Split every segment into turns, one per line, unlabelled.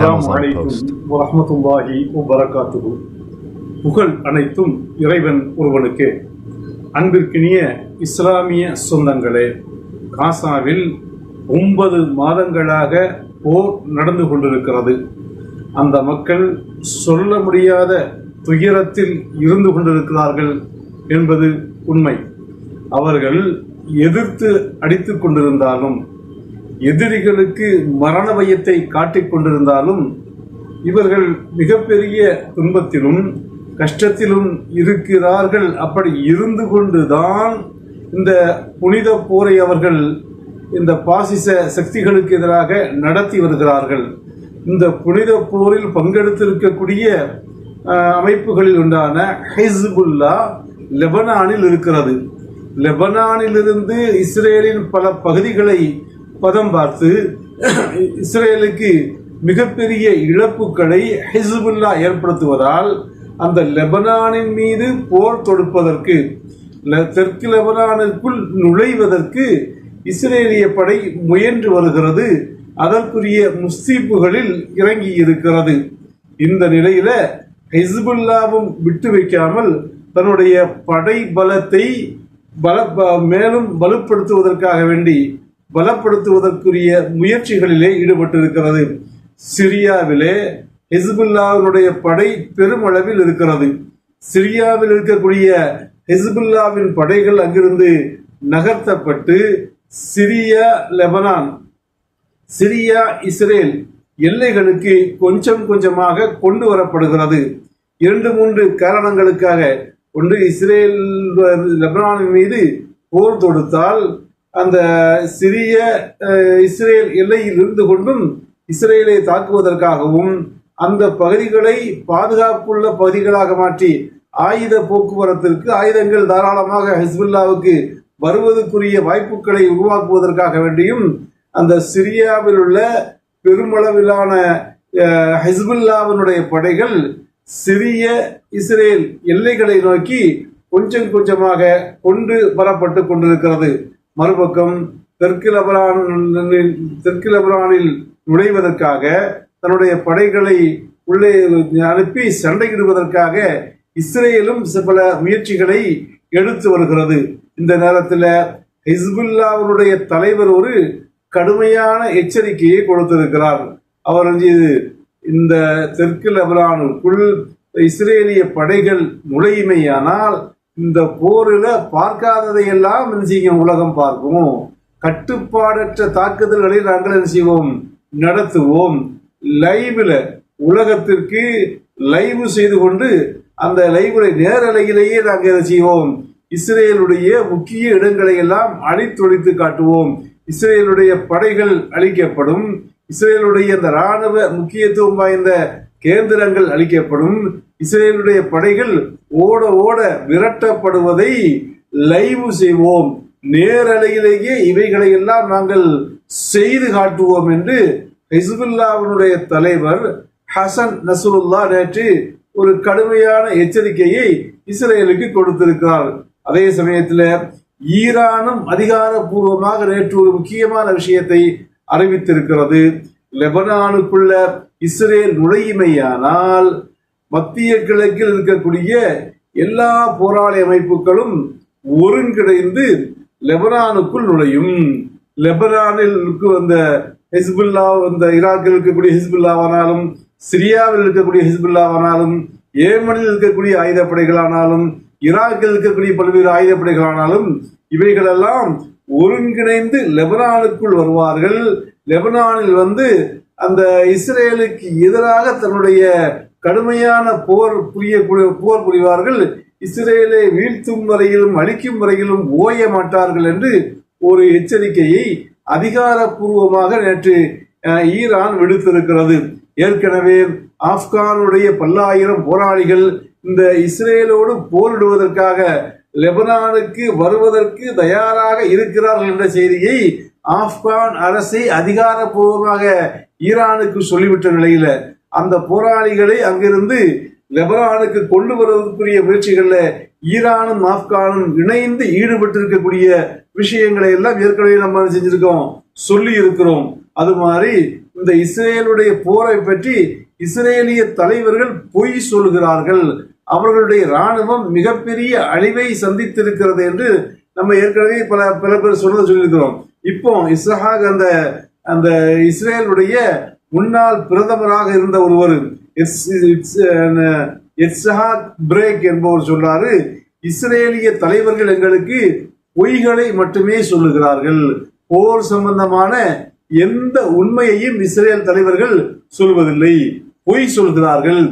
அலைக்கும். வரஹ்மத்துல்லாஹி வபரகாத்துஹு. புகழ் அனைத்தும் இறைவன் ஒருவனுக்கு. அன்பிற்கினிய இஸ்லாமிய சொந்தங்களே காசாவில் ஒன்பது மாதங்களாக போர் நடந்து கொண்டிருக்கிறது. அந்த மக்கள் சொல்ல முடியாத துயரத்தில் இருந்து கொண்டிருக்கிறார்கள் என்பது உண்மை. அவர்கள் எதிர்த்து அடித்துக் கொண்டிருந்தாலும் எதிரிகளுக்கு மரண பயத்தை காட்டிக் கொண்டிருந்தாலும் இவர்கள் மிகப்பெரிய துன்பத்திலும் கஷ்டத்திலும் இருக்கிறார்கள். அப்படி இருந்து கொண்டுதான் இந்த புனித போரை அவர்கள் இந்த பாசிச சக்திகளுக்கு எதிராக நடத்தி வருகிறார்கள். இந்த புனித போரில் பங்கெடுத்திருக்கக்கூடிய அமைப்புகளில் உண்டான ஹிஸ்புல்லா லெபனானில் இருக்கிறது. லெபனானிலிருந்து இஸ்ரேலின் பல பகுதிகளை பதம் பார்த்து இஸ்ரேலுக்கு மிகப்பெரிய இழப்புகளை ஹிஸ்புல்லா ஏற்படுத்துவதால் அந்த லெபனானின் மீது போர் தொடுப்பதற்கு லெ- தெற்கு லெபனானுக்குள் நுழைவதற்கு இஸ்ரேலிய படை முயன்று வருகிறது. அதற்குரிய முஸ்தீப்புகளில் இறங்கி இருக்கிறது. இந்த நிலையில ஹிஸ்புல்லாவும் விட்டு வைக்காமல் தன்னுடைய படை பலத்தை பல ப- மேலும் வலுப்படுத்துவதற்காக வேண்டி பலப்படுத்துவதற்குரிய முயற்சிகளிலே ஈடுபட்டிருக்கிறது. சிரியாவிலே ஹிஸ்புல்லாவினுடைய படை பெருமளவில் இருக்கிறது. சிரியாவில் இருக்கக்கூடிய ஹிஸ்புல்லாவின் படைகள் அங்கிருந்து நகர்த்தப்பட்டு சிரியா லெபனான் சிரியா இஸ்ரேல் எல்லைகளுக்கு கொஞ்சம் கொஞ்சமாக கொண்டு வரப்படுகிறது. இரண்டு மூன்று காரணங்களுக்காக ஒன்று இஸ்ரேல் லெபனானின் மீது போர் தொடுத்தால் அந்த சிறிய இஸ்ரேல் எல்லையில் இருந்து கொண்டும் இஸ்ரேலை தாக்குவதற்காகவும் அந்த பகுதிகளை பாதுகாப்புள்ள பகுதிகளாக மாற்றி ஆயுத போக்குவரத்திற்கு ஆயுதங்கள் தாராளமாக ஹிஸ்புல்லாவுக்கு வருவதற்குரிய வாய்ப்புகளை உருவாக்குவதற்காக வேண்டியும் அந்த சிரியாவில் உள்ள பெருமளவிலான ஹிஸ்புல்லாவினுடைய படைகள் சிறிய இஸ்ரேல் எல்லைகளை நோக்கி கொஞ்சம் கொஞ்சமாக கொண்டு வரப்பட்டு கொண்டிருக்கிறது. மறுபக்கம் தெற்கு லெபனானில் தெற்கு லெபனானில் நுழைவதற்காக தன்னுடைய படைகளை உள்ளே அனுப்பி சண்டையிடுவதற்காக இஸ்ரேலும் பல முயற்சிகளை எடுத்து வருகிறது. இந்த நேரத்தில் ஹிஸ்புல்லாவுடைய தலைவர் ஒரு கடுமையான எச்சரிக்கையை கொடுத்திருக்கிறார். அவர் வந்து இந்த தெற்கு லெபனானுக்குள் இஸ்ரேலிய படைகள் நுழையுமையானால் இந்த போரில் பார்க்காததையெல்லாம் என்ன உலகம் பார்க்கும். கட்டுப்பாடற்ற தாக்குதல்களை நாங்கள் என்ன செய்வோம்? நடத்துவோம். லைவில் உலகத்திற்கு லைவ் செய்து கொண்டு அந்த லைவ்ல நேரலையிலேயே நாங்கள் என்ன செய்வோம்? இஸ்ரேலுடைய முக்கிய இடங்களை எல்லாம் அழித்தொழித்து காட்டுவோம். இஸ்ரேலுடைய படைகள் அழிக்கப்படும். இஸ்ரேலுடைய இந்த ராணுவ முக்கியத்துவம் வாய்ந்த கேந்திரங்கள் அளிக்கப்படும். இஸ்ரேலுடைய படைகள் ஓட ஓட விரட்டப்படுவதை லைவ் செய்வோம். நேரலையிலேயே இவைகளை எல்லாம் நாங்கள் செய்து காட்டுவோம் என்று ஹிஸ்புல்லாவினுடைய தலைவர் ஹசன் நசுருல்லா நேற்று ஒரு கடுமையான எச்சரிக்கையை இஸ்ரேலுக்கு கொடுத்திருக்கிறார். அதே சமயத்தில் ஈரானும் அதிகாரப்பூர்வமாக நேற்று ஒரு முக்கியமான விஷயத்தை அறிவித்திருக்கிறது. லெபனானுக்குள்ள இஸ்ரேல் நுழையுமையானால் மத்திய கிழக்கில் இருக்கக்கூடிய எல்லா போராளி அமைப்புகளும் ஒருங்கிணைந்து லெபனானுக்குள் நுழையும். லெபனானில் வந்த ஹிஸ்புல்லா அந்த ஈராக்கில் இருக்கக்கூடிய ஹிஸ்புல்லாவானாலும் சிரியாவில் இருக்கக்கூடிய ஹிஸ்புல்லாவானாலும் ஏமனில் இருக்கக்கூடிய ஆயுதப்படைகளானாலும் ஈராக்கில் இருக்கக்கூடிய பல்வேறு ஆயுதப்படைகளானாலும் இவைகளெல்லாம் ஒருங்கிணைந்து லெபனானுக்குள் வருவார்கள். லெபனானில் வந்து அந்த இஸ்ரேலுக்கு எதிராக தன்னுடைய கடுமையான போர் புரிய போர் புரிவார்கள். இஸ்ரேலை வீழ்த்தும் வரையிலும் அழிக்கும் வரையிலும் ஓய மாட்டார்கள் என்று ஒரு எச்சரிக்கையை அதிகாரப்பூர்வமாக நேற்று ஈரான் விடுத்திருக்கிறது. ஏற்கனவே ஆப்கானுடைய பல்லாயிரம் போராளிகள் இந்த இஸ்ரேலோடு போரிடுவதற்காக லெபனானுக்கு வருவதற்கு தயாராக இருக்கிறார்கள் என்ற செய்தியை ஆப்கான் அரசை அதிகாரப்பூர்வமாக ஈரானுக்கு சொல்லிவிட்ட நிலையில அந்த போராளிகளை அங்கிருந்து லெபனானுக்கு கொண்டு வருவதற்குரிய முயற்சிகள்ல ஈரானும் ஆப்கானும் இணைந்து ஈடுபட்டு இருக்கக்கூடிய விஷயங்களை எல்லாம் ஏற்கனவே நம்ம செஞ்சிருக்கோம் சொல்லி இருக்கிறோம் அது மாதிரி இந்த இஸ்ரேலுடைய போரை பற்றி இஸ்ரேலிய தலைவர்கள் பொய் சொல்கிறார்கள் அவர்களுடைய ராணுவம் மிகப்பெரிய அழிவை சந்தித்திருக்கிறது என்று நம்ம ஏற்கனவே பல பல பேர் சொல்ல சொல்லியிருக்கிறோம். இப்போ இஸ்ரஹாக் அந்த அந்த இஸ்ரேலுடைய முன்னாள் பிரதமராக இருந்த ஒருவர் எஸ் இட்ஸ், அஹ், பிரேக் என்பவர் சொல்றாரு இஸ்ரேலிய தலைவர்கள் எங்களுக்கு பொய்களை மட்டுமே சொல்லுகிறார்கள். போர் சம்பந்தமான எந்த உண்மையையும் இஸ்ரேல் தலைவர்கள் சொல்வதில்லை. பொய் சொல்கிறார்கள்.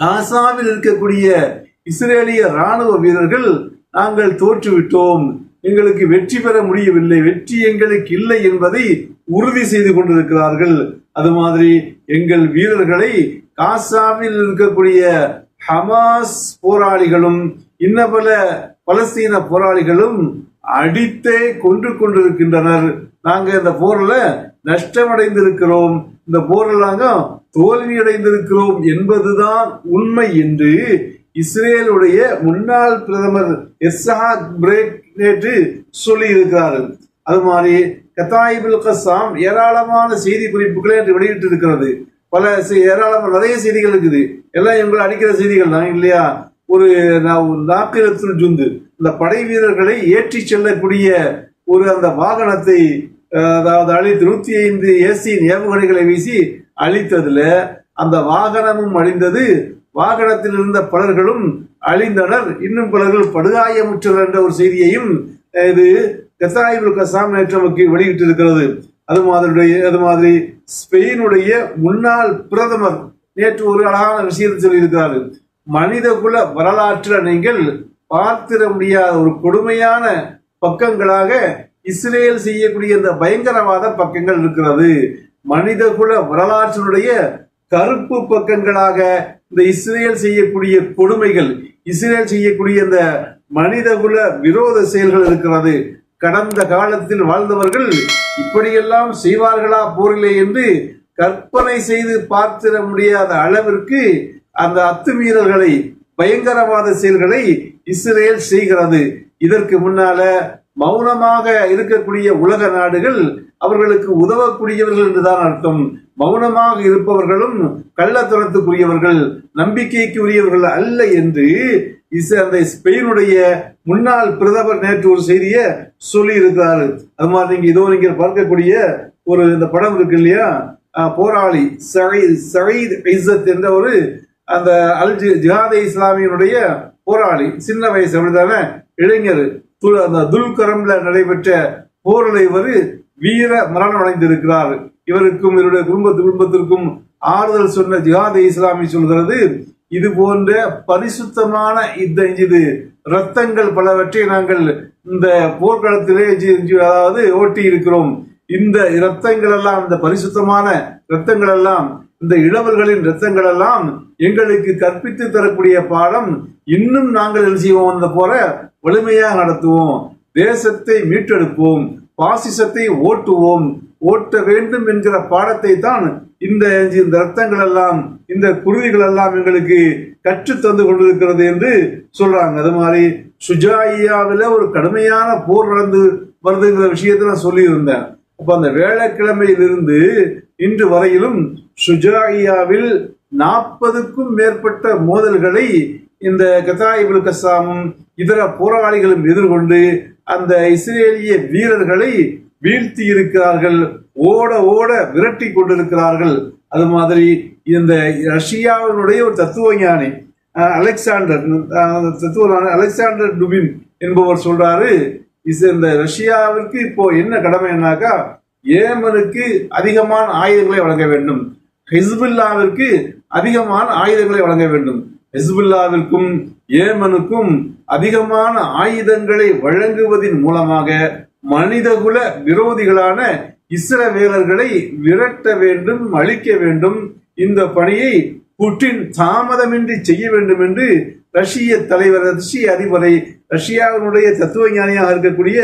காசாவில் இருக்கக்கூடிய இஸ்ரேலிய ராணுவ வீரர்கள் நாங்கள் தோற்றுவிட்டோம். எங்களுக்கு வெற்றி பெற முடியவில்லை வெற்றி எங்களுக்கு இல்லை என்பதை உறுதி செய்து கொண்டிருக்கிறார்கள். அது மாதிரி எங்கள் வீரர்களை காசாவில் இருக்கக்கூடிய ஹமாஸ் போராளிகளும் இன்ன பல பலஸ்தீன போராளிகளும் அடித்தே கொன்று கொண்டிருக்கின்றனர். நாங்க இந்த போர்ல நஷ்டமடைந்திருக்கிறோம். இந்த போரில் நாங்க தோல்வி அடைந்திருக்கிறோம் என்பதுதான் உண்மை என்று இஸ்ரேலுடைய முன்னாள் பிரதமர் எஸ்ஹாக் பிரேக் நேற்று சொல்லி இருக்கிறார்கள் அது மாதிரி கத்தாயிபுல் கசாம் ஏராளமான செய்தி குறிப்புகளை என்று வெளியிட்டு இருக்கிறது பல ஏராளமான நிறைய செய்திகள் இருக்குது. எல்லாம் இவங்களை அடிக்கிற செய்திகள் தான் இல்லையா? ஒரு நாக்கிரத்தில் ஜுந்து. இந்த படை வீரர்களை ஏற்றி செல்லக்கூடிய ஒரு அந்த வாகனத்தை அதாவது அழித்து நூத்தி ஐந்து ஏசி ஏவுகணைகளை வீசி அழித்ததுல அந்த வாகனமும் அழிந்தது வாகனத்தில் இருந்த பலர்களும் அழிந்தனர். இன்னும் பலர்கள் படுகாயமுற்றனர் என்ற ஒரு செய்தியையும் இது கசாயிபுல் கசாம் நேற்று நமக்கு வெளியிட்டிருக்கிறது. அது மாதிரி அது மாதிரி ஸ்பெயினுடைய முன்னாள் பிரதமர் நேற்று ஒரு அழகான விஷயத்தை சொல்லியிருக்கிறாரு. மனிதகுல வரலாற்றில் நீங்கள் பார்த்திட முடியாத ஒரு கொடுமையான பக்கங்களாக இஸ்ரேல் செய்யக்கூடிய இந்த பயங்கரவாத பக்கங்கள் இருக்கிறது. மனிதகுல வரலாற்றினுடைய கருப்பு பக்கங்களாக இந்த இஸ்ரேல் செய்யக்கூடிய கொடுமைகள் இஸ்ரேல் செய்யக்கூடிய இந்த மனிதகுல விரோத செயல்கள் இருக்கிறது. கடந்த காலத்தில் வாழ்ந்தவர்கள் இப்படியெல்லாம் செய்வார்களா? போரிலே என்று கற்பனை செய்து பார்த்திட முடியாத அளவிற்கு அந்த அத்துமீறல்களை பயங்கரவாத செயல்களை இஸ்ரேல் செய்கிறது. இதற்கு முன்னால மௌனமாக இருக்கக்கூடிய உலக நாடுகள் அவர்களுக்கு உதவக்கூடியவர்கள் என்றுதான் அர்த்தம். மௌனமாக இருப்பவர்களும் கள்ளத்தனத்துக்குரியவர்கள் நம்பிக்கைக்கு உரியவர்கள் அல்ல என்று இஸ் அந்த ஸ்பெயினுடைய முன்னாள் பிரதமர் நேற்று ஒரு செய்தியை சொல்லி இருக்கிறாரு அது மாதிரி நீங்க இதோ நீங்க பார்க்கக்கூடிய ஒரு இந்த படம் இருக்கு இல்லையா? போராளி சயீத் சயீத் இஸ்ஸத் என்ற ஒரு அந்த அல் ஜி- ஜிஹாதே இஸ்லாமியனுடைய போராளி சின்ன வயசு அப்படித்தானே? இளைஞர். அந்த துல்கரம்ல நடைபெற்ற போரில் இவர் வீர மரணம் அடைந்திருக்கிறார் இவருக்கும் இவருடைய குடும்ப குடும்பத்திற்கும் ஆறுதல் சொன்ன ஜிஹாத் இஸ்லாமி சொல்கிறது இது போன்ற பரிசுத்தமான இந்த இது ரத்தங்கள் பலவற்றை நாங்கள் இந்த போர்க்களத்திலே அதாவது ஓட்டி இருக்கிறோம் இந்த ரத்தங்கள் எல்லாம் இந்த பரிசுத்தமான ரத்தங்கள் எல்லாம் இந்த இளவர்களின் ரத்தங்கள் எல்லாம் எங்களுக்கு கற்பித்து தரக்கூடிய பாடம் இன்னும் நாங்கள் என்ன செய்வோம் அந்த போற வலிமையாக நடத்துவோம். தேசத்தை மீட்டெடுப்போம். பாசிசத்தை ஓட்டுவோம். ஓட்ட வேண்டும் என்கிற பாடத்தை தான் இந்த இந்த ரத்தங்கள் எல்லாம் இந்த குருவிகள் எல்லாம் எங்களுக்கு கற்று தந்து கொண்டிருக்கிறது என்று சொல்றாங்க. அது மாதிரி சுஜாயியாவில் ஒரு கடுமையான போர் நடந்து வருதுங்கிற விஷயத்த நான் சொல்லியிருந்தேன். அப்ப அந்த வேலைக்கிழமையிலிருந்து இன்று வரையிலும் சுஜாயியாவில் நாற்பதுக்கும் மேற்பட்ட மோதல்களை இந்த கதாயிபுல் கசாமும் இதர போராளிகளும் எதிர்கொண்டு அந்த இஸ்ரேலிய வீரர்களை வீழ்த்தி இருக்கிறார்கள் ஓட ஓட விரட்டி கொண்டிருக்கிறார்கள். அது மாதிரி இந்த ரஷ்யாவினுடைய ஒரு தத்துவ ஞானி அலெக்சாண்டர் தத்துவ அலெக்சாண்டர் டுபின் என்பவர் சொல்றாரு இஸ் இந்த ரஷ்யாவிற்கு இப்போ என்ன கடமைனாக்கா ஏமனுக்கு அதிகமான ஆயுதங்களை வழங்க வேண்டும். ஹிஸ்புல்லாவிற்கு அதிகமான ஆயுதங்களை வழங்க வேண்டும். ஹிஸ்புல்லாவிற்கும் ஏமனுக்கும் அதிகமான ஆயுதங்களை வழங்குவதன் மூலமாக மனிதகுல விரோதிகளான இஸ்ரவேலர்களை விரட்ட வேண்டும் அழிக்க வேண்டும். இந்த பணியை புட்டின் தாமதமின்றி செய்ய வேண்டும் என்று ரஷ்ய தலைவர் ரஷ்ய அதிபரை ரஷ்யாவினுடைய தத்துவ ஞானியாக இருக்கக்கூடிய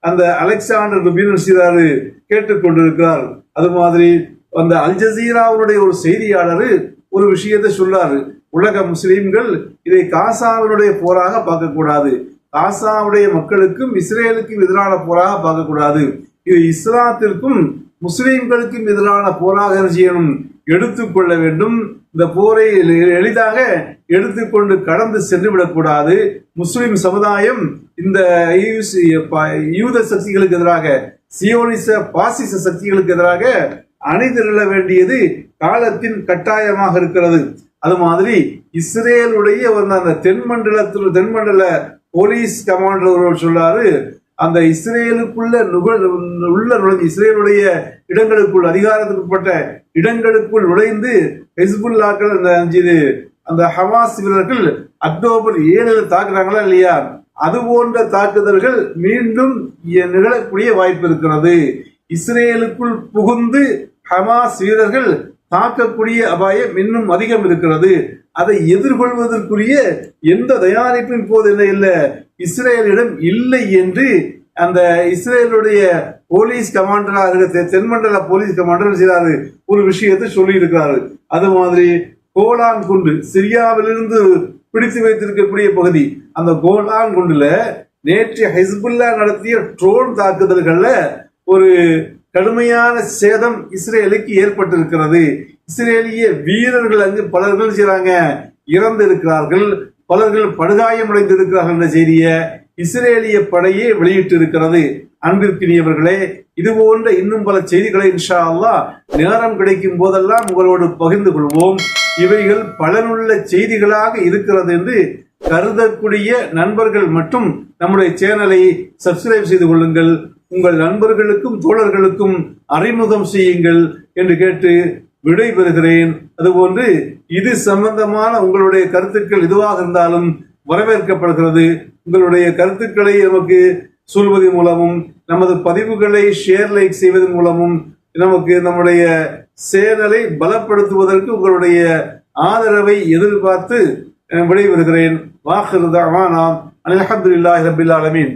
அந்த அலெக்சாண்டர் ருபின் செய்தாரு கேட்டுக்கொண்டிருக்கிறார் அது மாதிரி அந்த அல் ஜசீராவுடைய ஒரு செய்தியாளர் ஒரு விஷயத்தை சொல்லாரு உலக முஸ்லீம்கள் இதை காசாவினுடைய போராக பார்க்கக்கூடாது. காசாவுடைய மக்களுக்கும் இஸ்ரேலுக்கும் எதிரான போராக பார்க்கக்கூடாது. இது இஸ்லாத்திற்கும் முஸ்லீம்களுக்கும் எதிரான போராக செய்யணும்? எடுத்துக்கொள்ள வேண்டும். இந்த போரை எளிதாக எடுத்துக்கொண்டு கடந்து சென்று விடக்கூடாது முஸ்லிம் சமுதாயம் இந்த யூத சக்திகளுக்கு எதிராக சியோனிச பாசிச சக்திகளுக்கு எதிராக அணிதிரள வேண்டியது காலத்தின் கட்டாயமாக இருக்கிறது. அது மாதிரி இஸ்ரேலுடைய ஒரு அந்த தென்மண்டலத்தில் தென்மண்டல போலீஸ் கமாண்டர் ஒருவர் சொல்றாரு அந்த இஸ்ரேலுக்குள்ள நுகழ் உள்ள நுழைந்து இஸ்ரேலுடைய இடங்களுக்குள் அதிகாரத்துக்குட்பட்ட இடங்களுக்குள் நுழைந்து ஹெஸ்புல்லாக்கள் அந்த அஞ்சு அந்த ஹமாஸ் வீரர்கள் அக்டோபர் ஏழுல தாக்குறாங்களா இல்லையா? அது போன்ற தாக்குதல்கள் மீண்டும் நிகழக்கூடிய வாய்ப்பு இருக்கிறது. இஸ்ரேலுக்குள் புகுந்து ஹமாஸ் வீரர்கள் தாக்கக்கூடிய அபாயம் இன்னும் அதிகம் இருக்கிறது. அதை எதிர்கொள்வதற்குரிய எந்த தயாரிப்பும் இப்போது என்ன இல்லை. இஸ்ரேலிடம் இல்லை என்று அந்த இஸ்ரேலுடைய போலீஸ் கமாண்டராக இருக்க தென்மண்டல போலீஸ் கமாண்டர் செய்தாரு? ஒரு விஷயத்தை சொல்லி இருக்கிறாரு அது மாதிரி கோலான் குண்டு சிரியாவிலிருந்து பிடித்து வைத்திருக்கக்கூடிய பகுதி. அந்த கோலான் குண்டுல நேற்று ஹிஸ்புல்லா நடத்திய ட்ரோன் தாக்குதல்கள்ல ஒரு கடுமையான சேதம் இஸ்ரேலுக்கு ஏற்பட்டிருக்கிறது. இஸ்ரேலிய வீரர்கள் அங்கு பலர்கள் செய்றாங்க. இறந்து இருக்கிறார்கள் பலர்கள் படுகாயமடைந்திருக்கிறார்கள் என்ற செய்தியை இஸ்ரேலிய படையே வெளியிட்டு இருக்கிறது அன்பிற்கினியவர்களே இது போன்ற இன்னும் பல செய்திகளை இன்ஷா அல்லா நேரம் கிடைக்கும் போதெல்லாம் உங்களோடு பகிர்ந்து கொள்வோம். இவைகள் பலனுள்ள செய்திகளாக இருக்கிறது என்று கருதக்கூடிய நண்பர்கள் மட்டும் நம்முடைய சேனலை சப்ஸ்கிரைப் செய்து கொள்ளுங்கள். உங்கள் நண்பர்களுக்கும் தோழர்களுக்கும் அறிமுகம் செய்யுங்கள் என்று கேட்டு விடை பெறுகிறேன் அதுபோன்று இது சம்பந்தமான உங்களுடைய கருத்துக்கள் எதுவாக இருந்தாலும் வரவேற்கப்படுகிறது. உங்களுடைய கருத்துக்களை நமக்கு சொல்வது மூலமும் நமது பதிவுகளை ஷேர் லைக் செய்வதன் மூலமும் நமக்கு நம்முடைய சேனலை பலப்படுத்துவதற்கு உங்களுடைய ஆதரவை எதிர்பார்த்து விடைபெறுகிறேன். விடைபெறுகிறேன் வாஹிருதானா அல்ஹம்துலில்லாஹி ரபில் ஆலமீன்.